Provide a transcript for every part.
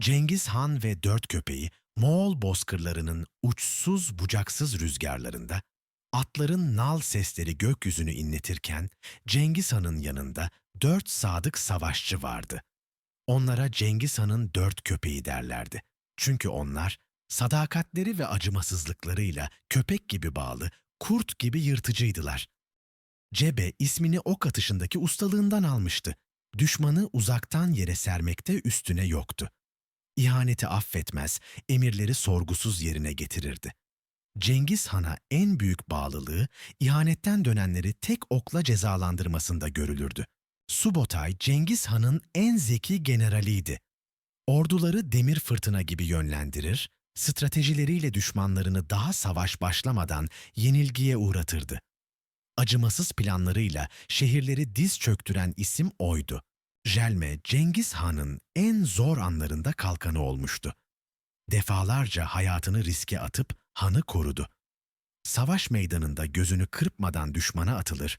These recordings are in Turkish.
Cengiz Han ve dört köpeği Moğol bozkırlarının uçsuz bucaksız rüzgarlarında atların nal sesleri gökyüzünü inletirken Cengiz Han'ın yanında dört sadık savaşçı vardı. Onlara Cengiz Han'ın dört köpeği derlerdi. Çünkü onlar sadakatleri ve acımasızlıklarıyla köpek gibi bağlı, kurt gibi yırtıcıydılar. Cebe ismini ok atışındaki ustalığından almıştı. Düşmanı uzaktan yere sermekte üstüne yoktu. İhaneti affetmez, emirleri sorgusuz yerine getirirdi. Cengiz Han'a en büyük bağlılığı ihanetten dönenleri tek okla cezalandırmasında görülürdü. Subotay Cengiz Han'ın en zeki generaliydi. Orduları demir fırtına gibi yönlendirir, stratejileriyle düşmanlarını daha savaş başlamadan yenilgiye uğratırdı. Acımasız planlarıyla şehirleri diz çöktüren isim oydu. Jelme, Cengiz Han'ın en zor anlarında kalkanı olmuştu. Defalarca hayatını riske atıp hanı korudu. Savaş meydanında gözünü kırpmadan düşmana atılır,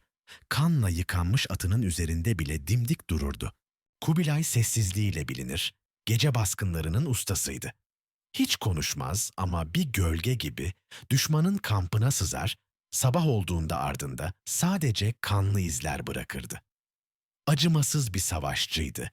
kanla yıkanmış atının üzerinde bile dimdik dururdu. Kubilay sessizliğiyle bilinir, gece baskınlarının ustasıydı. Hiç konuşmaz ama bir gölge gibi düşmanın kampına sızar, sabah olduğunda ardında sadece kanlı izler bırakırdı. Acımasız bir savaşçıydı